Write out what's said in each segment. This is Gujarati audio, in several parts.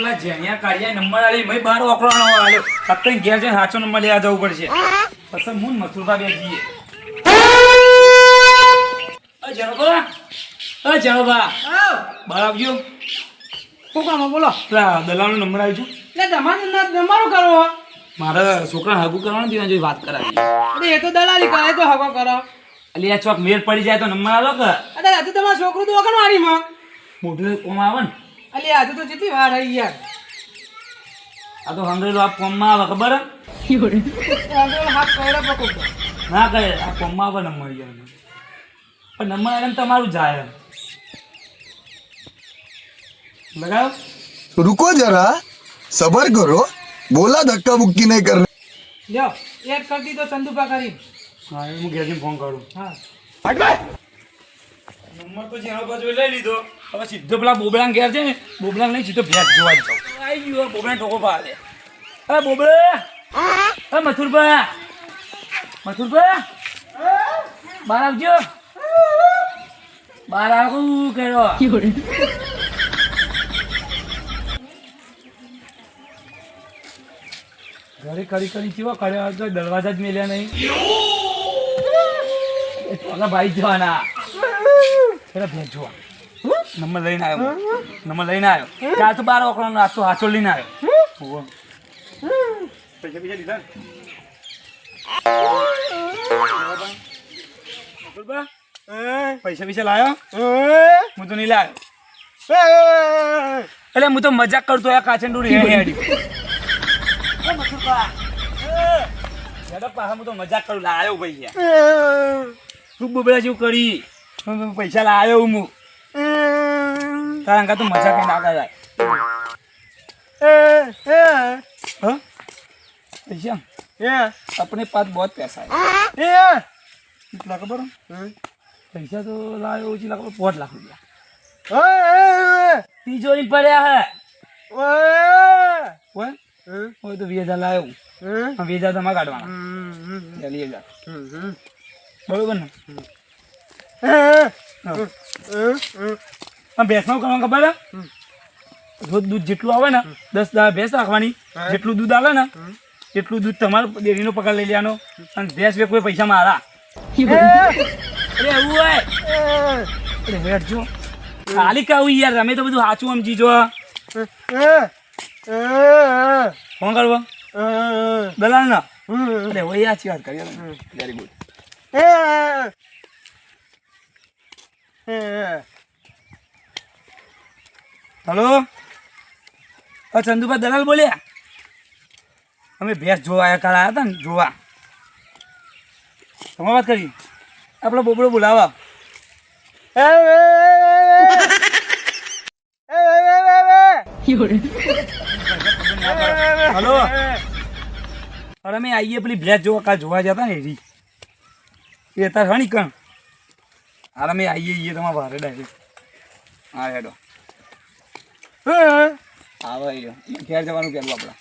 પેલા જેનિયા કાઢ્યા નંબર આલી મેં બાર ઓકળાનો આલ્યો અત્યારે ઘેર જઈને સાચો નંબર લેવા જવું પડશે. પછી હું ને મથુરભા બે જઈએ. જણોબા અ જણોબા બહાર આવજો. શું કામ બોલો. પેલા દલાલનો નંબર આવી છે એટલે તમારે તમારું કરો મારે છોકરા હાગુ કરવાનું તેના જોઈ વાત કરાવી. એ તો દલાલી કરે તો હાગો કરો. અલી આ ચોક મેર પડી જાય તો નંબર આલો કે? અરે તમારો છોકરો તો વગર મારીમાં મોઢું કોમ આવે ને. અલી આજે તો કેટલી વાર આવી યાર. આ તો હંગરેલો આ કોમમાં આવે ખબર હાથ કયડા ના કહે આ કોમમાં આવે નંબર યાર. પણ નંબર એમ તમારું જાય લગાવ. રૂકો જરા સબર કરો. બોલા ધક્કા મુક્કી નહીં કર લ્યો એડ કરી દીધો ચંદુપા કરી હા હું ગેરજી ફોન કરું. હા. નંબર તો જેનો બાજુ લઈ લીધો. હવે સીધો પેલા બોબડા ઘેર છે ને બોબડા નહીં સીધો ભેંસ જોવા જ આવી ગયો બોબડા ટોકો પાડે અરે બોબડે! અરે મથુરભા મથુરભા બહાર આવજો. બહાર આવું કરો ઘરે કરી કરી કેવા કર્યા દરવાજા જ મેલ્યા નહીં. ભાઈ જવાના. ભેંસ જોવા નંબર લઈને આવ્યો નંબર લઈને આવ્યો. કાલ તો બાર ઓકળાનો આજ તો હાચો લઈને આવ્યો. પૈસા પૈસા લીધા પૈસા પૈસા લાયો? હું તો નહીં લાયો. એટલે હું તો મજાક કરતો આ કાચંડુરી હેડી. પાછા હું તો મજાક કરું. લાયો ભાઈ તું બબડા જેવું કરી. પૈસા લાયો હું તારા અંગા તો મજા કઈ ના કરાય हाँ? પૈસા अपने पास बहुत पैसा है कितना खबर पैसा तो लायो उसी लाख बहुत लाख रुपया तिजोरी પડ્યા હે ઓય ઓય તો વીસ હજાર લાયો હા વીસ હજાર તમારે કાઢવાના ચાલી હજાર બરોબર ને હા. આમ ભેંસમાં કરવાનું ખબર રોજ દૂધ જેટલું આવે ને દસ દાડા ભેંસ રાખવાની. જેટલું દૂધ આવે ને એટલું દૂધ તમારો ડેરીનો પગાર લઈ લેવાનો. અને ભેંસ બે કોઈ પૈસા મારા. અરે એવું હોય. અરે હેઠજો ખાલી કહું યાર તમે તો બધું સાચું સમજી જો. ફોન કરવો? દલાલ ના અરે હોય સાચી વાત કરી. Very good hello? હા ચંદુભા દલાલ બોલ્યા? અમે ભેંસ જોવા કાલ આવ્યા હતા ને, જોવા. તમે વાત કરી? આપણો બોબડો બોલાવા. હલો? અરે અમે આવીએ પેલી ભેંસ જોવા કાલ જોવા જતા ને એ તાર હણી કણ? અરે અમે આવીએ છીએ તમારા વારે ડાયરેક્ટ હા હેડો આવો આવ્યો ઘેર જવાનું પેલું આપણે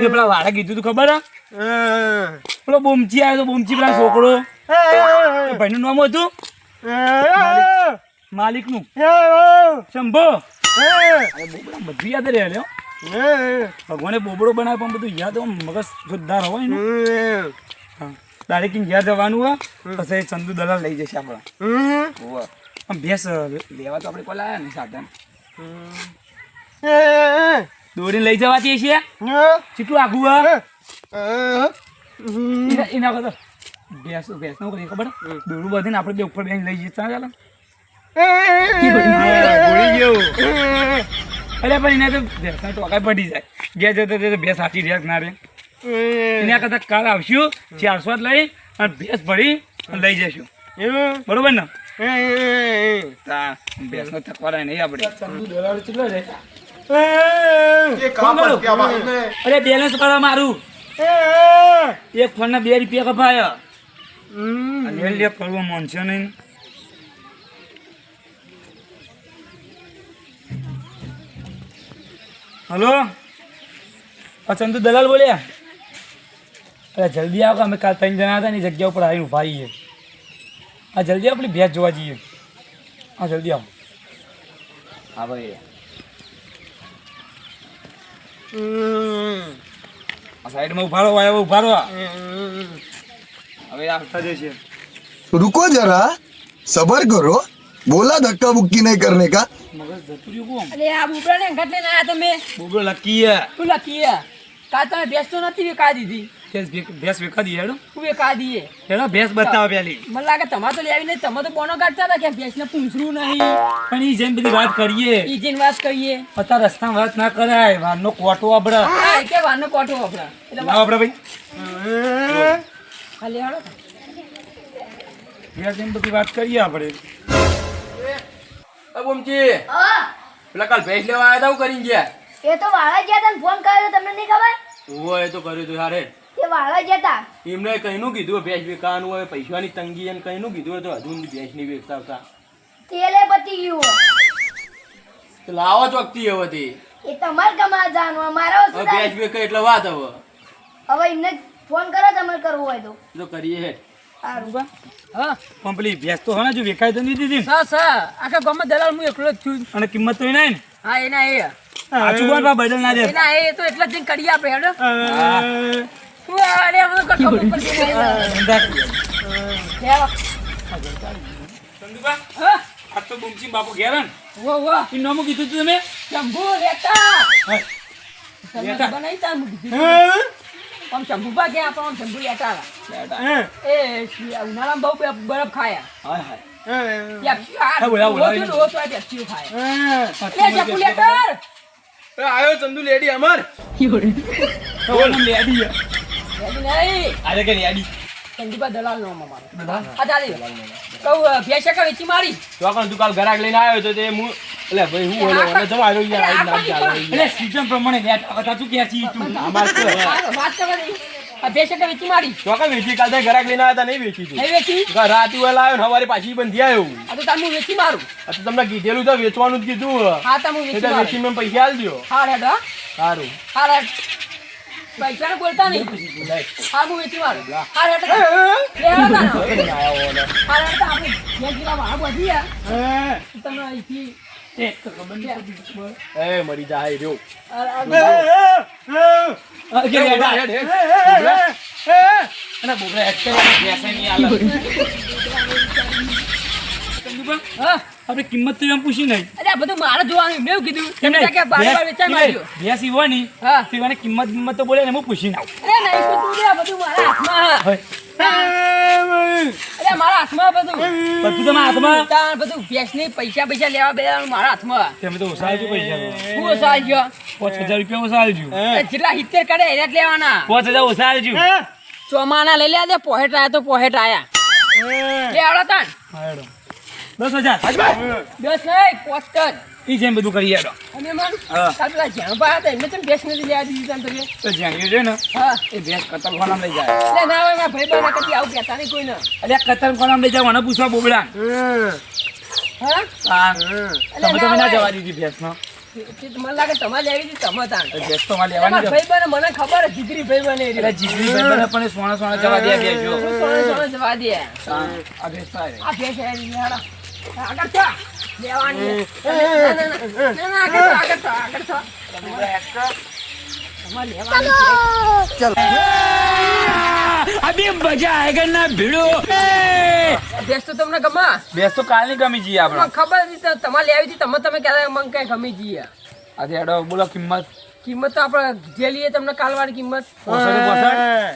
એ પેલા વાળા કીધું તું ખબર હે પેલો બોમચી આવ્યો તો બોમચી પેલા છોકરો ભાઈનું નામ હતું માલિકનું શંભો બધું યાદ રહે લ્યો ભગવાને બોબડો બનાવ્યો પણ બધું યાદ મગજ જોરદાર હોય ને હા ડાયરેક્ટ ઘેર જવાનું હોય પછી ચંદુ દલાલ લઈ જશે આપણે. ભેસ આમ ભેંસ લેવા તો આપણે કોલ આવ્યા ને સાધન. દોરીને લઈ જવાતી છે કેટલું આઘું હે એના કરતા ભેંસ ભેંસનું કરીએ ખબર? દોરું બધીને આપણે બે ઉપર બેન લઈ જઈએ ચાલો. ગયો. અરે પણ એને તો ભેંસના ટોકા પડી જાય. જતા જતો ભેંસ સાચી રહ્યા ના રે. એના કદાચ કાલ આવશું ચારસો જ લઈ અને ભેંસ ભરી લઈ જઈશું. બરોબર ને? તા ભેંસનો થકવાડા નહીં આપણે. અરે બેલેન્સ કરવા મારું. એક ફોન ના બે રૂપિયા કપાયા. કરવો મન છે માનશો નહીં. હલો? આ ચંદુ દલાલ બોલ્યા? અરે જલ્દી આવો કે અમે કાલ ત્રણ જણા હતા ને એ જગ્યા ઉપર આવીને ઉભા રહીએ હા જલ્દી આવો પેલી ભેંસ જોવા જઈએ હા જલ્દી આવો હા ભાઈ આ સાઈડમાં ઉભા રહો હવે ઉભા રહો હવે આવતા જશે रुको जरा सबर करो बोला धक्का बुक्की नहीं करने का મગજ જતું રહ્યું કોમ અરે આ બુબડા ને ઘટ લઈને આયા તમે બોબડો લકી હે શું લખીએ કાલ તમે ભેંસ તો નથી વેકા દીધી ભેંસ ભેંસ વેકા દી હેડો. વેકા દઈએ હેડો ભેંસ બતાવો પેલી મને લાગે તમારે તો લેવી નહીં તમે તો બોનો કાઢતા હતા કે ભેંસને પૂંછરું નહીં. પણ ઈ જેમ બધી વાત કરીએ. ઈ જેમ વાત કરીએ. અત્યારે રસ્તા વાત ના કરાય વાનનો કોટો આપડે હા કે વાનો કોઠો વપરા એટલે ના આપડે ભાઈ. ખાલી હાલો. ભેંસ એમ બધી વાત કરીએ આપણે. હા પેલા કાલ ભેંસ લેવા આવ્યા હતા હું કરીને ગયા. એ તો વાળા ગયા હતા ફોન કર્યો તમને નહીં ખબર? ઓય એ તો કર્યું તું હારે. એ વાળા જતા. એમને કઈનું કીધું ભેંસ વેચવાનું હોય પૈસાની તંગી અને કઈનું કીધું તો હજુ ભેંસની વેચતા હતા તેલે પતી ગયું લાવો ચોકતી હવે તે. એ તમાર કમા જાણવા મારો હવે ભેંસ વેચે એટલે વાત હવે. હવે એમને ફોન કરો તમારે કરવું હોય તો. જો કરીએ હે. સારું. હા. પણ પેલી ભેંસ તો હણે જો વેકાય તો નહીં દીધી ને. સર સર આખા ગામમાં દલાલ હું એકલો જ છું. અને કિંમત તો નહીં હા એના એ. સાચું કોણ બદલ ના દે. એના એ તો એટલા જ કરી આપણે હેડો. બાપુ ઘેર નામું કીધું તું તમે? શંભુ લેતા. બનાવી તા. મૂકી. આમ શંભુ પા ગયા પણ શંભુ લેતા હતા. એ ઉનાળામાં બહુ બરફ ખાયા. હાય હાય. આવ્યો ચંદુ લેડી અમાર. લેડી. આજે કે લેડી ચંદુભા દલાલ નો અમારો. આ ચાલી. કહું, ભેંસ વેચી મારી. તો તું કાલ ઘરાક લઈને આવ્યો તો તે હું એટલે ભાઈ હું બોલો અને જમા રહ્યો યાર આઈ નાખ ચાલે એટલે સીઝન પ્રમાણે લેટ આવતા તું કે છી તું? અમાર તો આ વાત કરવા દે. આ ભેંસ એકા વેચી મારી. ચોકન વેચી કાલ તે ઘરાક લઈને આવ્યા તા નહીં વેચી તું. નહીં વેચી? રાત વેલા આવ્યો ને સવારે પાછી બંધી આવ્યો આ તો તાર વેચી મારું. આ તો તમને કીધેલું તો વેચવાનું જ કીધું. હા હું વેચી એટલે વેચી મેં પૈસા આલ દ્યો. હા રેડ હા. સારું. હા રેડ. પૈસા બોલતા નહીં હા હું વેચી મારું હા. હા આપણે કિલો વાળા બધી. અહીંથી એ જાય રહ્યો. અને હેડ કરી નહીં. હા આપણે કિંમત તો એમ પૂછી નહીં. અરે આ બધું મારે જોવાનું એમને એવું કીધું. તમે કે બાર બાર વેચાઈ મારજો ભેંસ- ભેંસ ઈ હોય ને, હા. તો કિંમત કિંમત તો બોલે ને હું પૂછી નાખ અરે નહીં તો તું આ બધું મારા હાથમાં. હોય. અરે મારા હાથમાં બધું. બધું તમારા હાથમાં? તાર બધું ભેંસની પૈસા પૈસા લેવા બેવાનું મારા હાથમાં. તમે તો આવજો પૈસા હું ગયો પાંચ હજાર રૂપિયા આવજો જેટલા સિત્તેર કરે એને જ લેવાના. પાંચ હજાર ઓછા આવજો ચોમાના લઈ લે દે પોહેટ આયા તો પોહેટ આયા. લે આવડો તાન હેડો. દસ હજાર. દસ નહીં પોસ્ટર જેમ બધું કરી હેડો. અને મન પેલા જ્યાં હતા એમને ચમ ભેંસ નથી લેવા દીધી તમે તો જાણીએ છે ને હા. એ ભેંસ કતલખાનામાં લઈ જાય. લે ના હોય મારા ભાઈ બહેન કદી આવું કહેતા નહીં કોઈને. અલ્યા કતલખાનામાં લઈ જાવ મને પૂછવા બોબડા. હા. હા? તમે તમે ના ના જવા દીધી ભેંસનો. મને લાગે તમારે લેવી હતી તમે તાન ભેંસ તો મારે લેવાની ભાઈ બને મને ખબર જીગરી ભાઈ બને એટલે જીગરી ભાઈ પણ સોના સોના જવા દે ભેંસ સોને સોને જવા દે. આ ભેંસ ભેંસ. આગળ. લેવાની. અભી મજા આયેગા ના ભીડો? તો તમને ગમે? તો કાલની ગમી જઈએ આપણે. ખબર તો તમારે લેવી હતી તમે તમે કહેતા મને કઈ ગમી જઈએ. આજે બોલો કિંમત. કિંમત તો આપણે લઈએ તમને કાલવાળી કિંમત.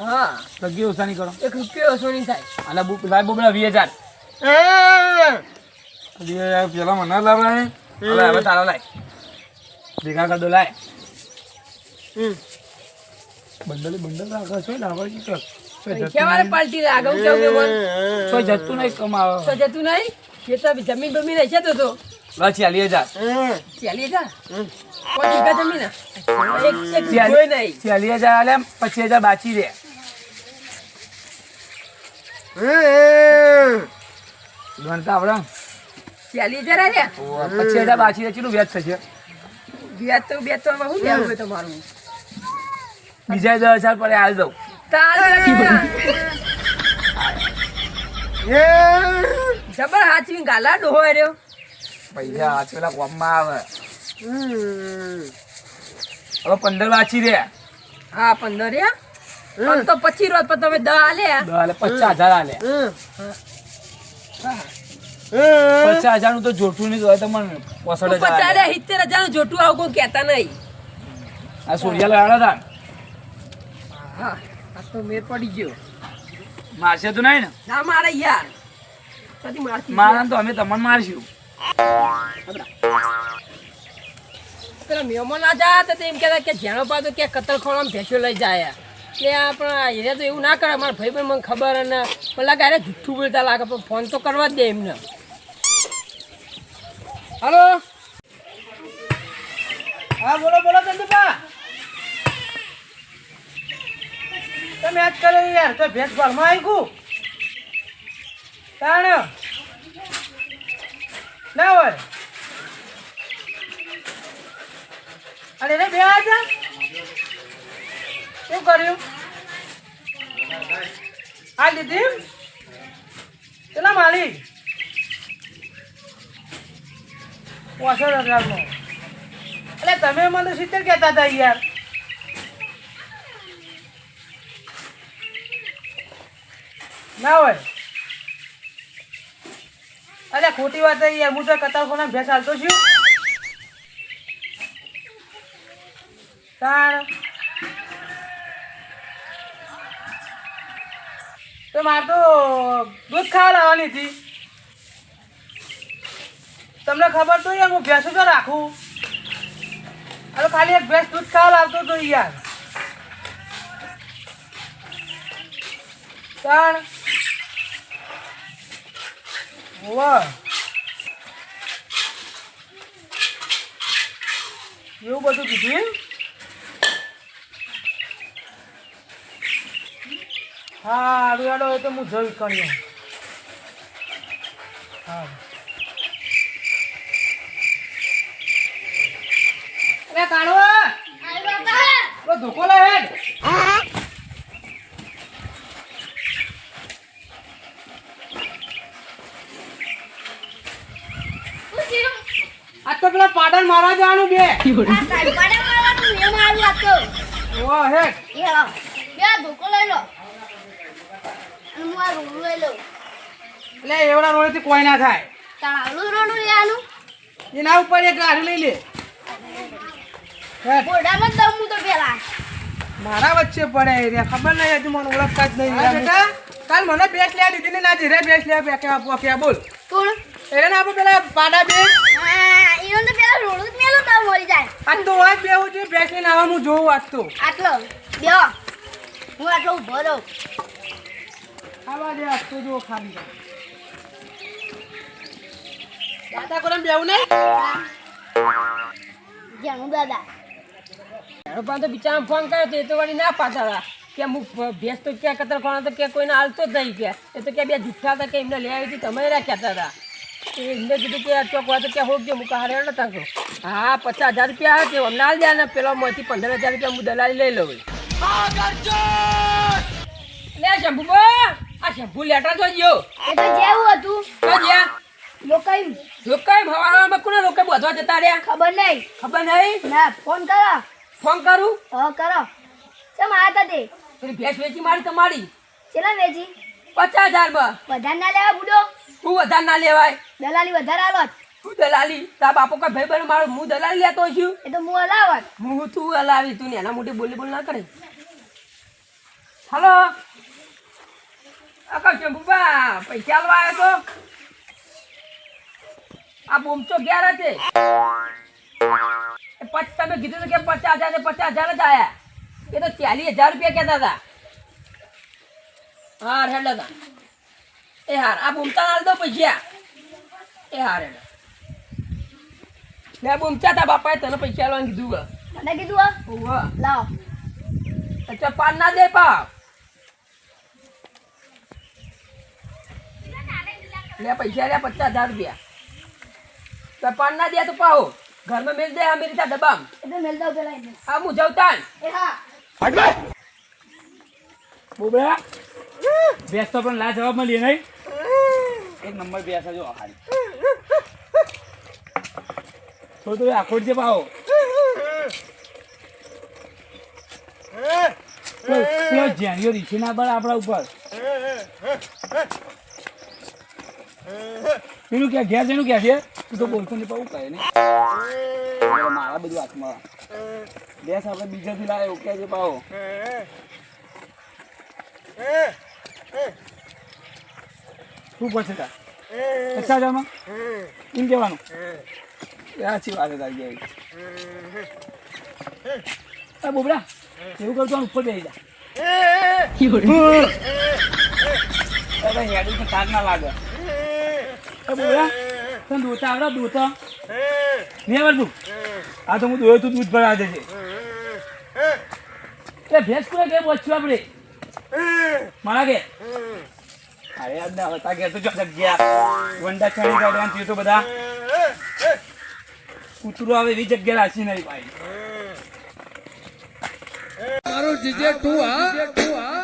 હા. ઓછાની કરો? એક રૂપિયો ઓછો નહીં થાય. અને બુ- લાય બોબડા વીસ હજાર. વીસ પેલા મને લાવે હે. હવે હવે તારા લાય. ભેગા કર દો લાય. બંડલ બંડલ રાખો છો લાવવા કી કર. પાલટી લાગે હું કેવું કે જતું નહીં કમાવો. તો જતું નહીં? ખેતર જમીન બમીન રહેશે તો તો. બસ ચાલીસ હજાર ચાલી હજાર કોઈ વીઘા જમીન? એક નહીં. ચાલીસ હજાર આલે પચીસ હજાર બાચી રે. ગણતા આવડે? ચાલી જરા રે પછી હજાર બાકી રે કેટલું વ્યાજ થશે? વ્યાજ તો બે તો શું લેવું હોય તમારું. બીજા દસ હજાર પડે હાલ દઉં. જબર હાચવી ગાલા ડોહો રહ્યો. પૈસા આજ પેલા કોમમાં આવે. હવે પંદર વાંચી રહ્યા હા પંદર રે તો પછી રોજ પણ તમે દસ આલ્યા. આલે પચાસ હજાર હમ. પચાસ હજારનું તો જોઠું નહીં તો તમને. પચાસ સિત્તેર હજારનું જોઠું આવું કોઈ કહેતા નહીં. આ સોડિયા લાડ્યા હતા. હા આ તો મેર પડી ગયો. મારશે તો નહીં ને? ના મારે યાર. મારા તો અમે તમને મારશું. પેલા મહેમાન ના જાય તો એમ કહેતા કે જેનો પાછો કે કતલ ખોળામાં ભેંસો લઈ જાય. એટલે આપણા તો એવું ના કરે મારા ભાઈ પણ મને ખબર અને મને લાગે અરે જુઠ્ઠું બોલતા લાગે પણ ફોન તો કરવા જ દે એમને. હલો. હા, બોલો બોલો, ચંદુભા. તમે આજ કરે યાર, તો ભેટ ઘરમાં આવી ગયું તાણ. ના હોય. અને એને બે હતા શું કર્યું? આ લીધી કેટલા માલી પોસઠ હજારનો એટલે તમે મને સિત્તેર કહેતા હતા યાર. ના હોય. અરે ખોટી વાત યાર. હું તો કતાર કોના ભેસ હાલતો છું. તાણ તો મારે તો દૂધ ખાવા લાવવાની હતી. તમને ખબર તો યાર, હું ભેંસો તો રાખું. અરે ખાલી એક ભેંસ દૂધ ખાવા લાવતો તો યાર. તાણ. વાહ એવું બધું કીધું? હા આડો આડો તો હું જોઈ કર્યો હા. અરે કાઢવા તો ધોકો લે હેડ! આ તો પેલા પાટણ મારવા જવાનું બે. ઓ હેડ. એટલે એવડા રોડેથી કોઈ ના થાય. એના ઉપર એક ગાડી લઈ લે. મારા વચ્ચે પડે એ ખબર નહીં હજુ મને ઓળખતા જ નહીં બેટા. કાલ મને બેસ લે દીધી ને ના ધીરે બેસ લે બે કે આપો કે બોલ. એટલે ને આપણે પેલા પાડા બે. આજ તો વાત બેવું જે બેસ લઈને આવવા હું જોઉં આજ તો. આટલો. બે હું આટલો ઊભો રહું. આવા દે આજ તો જો ખાલી. દાદા કોને બેવું નહીં જાણું દાદા. તો બિચારા ફોન કર્યો તો એ તો વળી ના પાડતા હતા કે હું ભેંસ તો ક્યાં કતર ખોણા તો કે કોઈને હાલતો જ નહીં કે. એ તો કે બે જુઠ્ઠા હતા કે એમને લઈ આવી હતી તમે રહ્યા હતા એ એમને કીધું કે ચોક હોય તો કે હોક જે મુકા હારે નતા કહો. હા પચાસ હજાર રૂપિયા અમને હાલ ને પેલો મોથી પંદર હજાર રૂપિયા હું દલાલી લઈ લઉં. લે શંભુ આ શંભુ લેટર તો ગયો એ તો જેવું હતું. તો જ્યાં લોકો લોકો હવામાં કોને લોકો બધવા જતા રહ્યા? ખબર નહીં. ખબર નહીં? ના ફોન કરો. ફોન કરું? હા કરો. ચમ આયા તા તે? પેલી ભેંસ વેચી મારી તમારી. ચેલા વેચી? પચાસ હજારમાં વધારે ના લેવા બુડો? તું વધારે ના લેવાય? દલાલી વધારે આલોત હું દલાલી? તા બાપો કા ભાઈ બહેન મારો હું દલાલી લેતો છું? એ તો હું હલાવત હું તું હલાવી? તું એના મોટી બોલી બોલ ના કરે? હલો? આ કઈ બુબા? પૈસા લવા આવ્યો તો? આ બૂમચો ક્યારે છે તમે કીધું હતું કે પચાસ હજાર ને પચાસ હજાર જ આયા. એ તો ચાલીસ હજાર રૂપિયા કહેતા હતા. હા હેડો તા. એ હાર. આ બૂમતા હાલ દો પૈસા એ હાર હેડો. લે બૂમચા તા બાપાએ તને પૈસા લેવાનું કીધું કે. મને કીધું હા? ઓવા લાવ. અચ્છા પાન ના દે પા લે પૈસા લે પચાસ હજાર રૂપિયા. પાન ના દે તો પાહો. ઘરમાં મેલ દે અમેરી તા દબામ એટલે મેલ દઉં પેલા એને. આ હું જવતાન એ હા. બોબડા બેસ તો પણ લા જવાબ મળી નહીં. એક નંબર બેસા જો તો આખોડ થોડું આખોટ છે પાવો. પેલો જેણીઓ રીછી ના પડે આપણા ઉપર. પેલું કે ઘેર એનું ક્યાં છે? તું તો બોલતો નહીં પાવું કહે નહીં. મારા બધું હાથમાં. બેસ આપણે બીજાથી લાવે એવું કે છે પાવો શું પછી તા પચાસ હજારમાં એમ કહેવાનું? સાચી વાત છે તારી આ એ બોબડા એવું કરતો ઉપર જઈ જા. અરે હેડું તો થાક ના લાગે. બોબડા તને દૂધ આવડે દોતા નહીં આવડતું આ તો હું દોયું તું દૂધ ભરા દેજે એ ભેંસ પૂરે કે પહોંચ્યું આપણે? મારા કે અરે યાદ ના હતા ગયા તો જો જગ્યા વંડા ચણી કાઢવાનું થયું તો બધા. કૂતરું આવે એવી જગ્યા રાખી નહીં ભાઈ. મારું જીજે હા?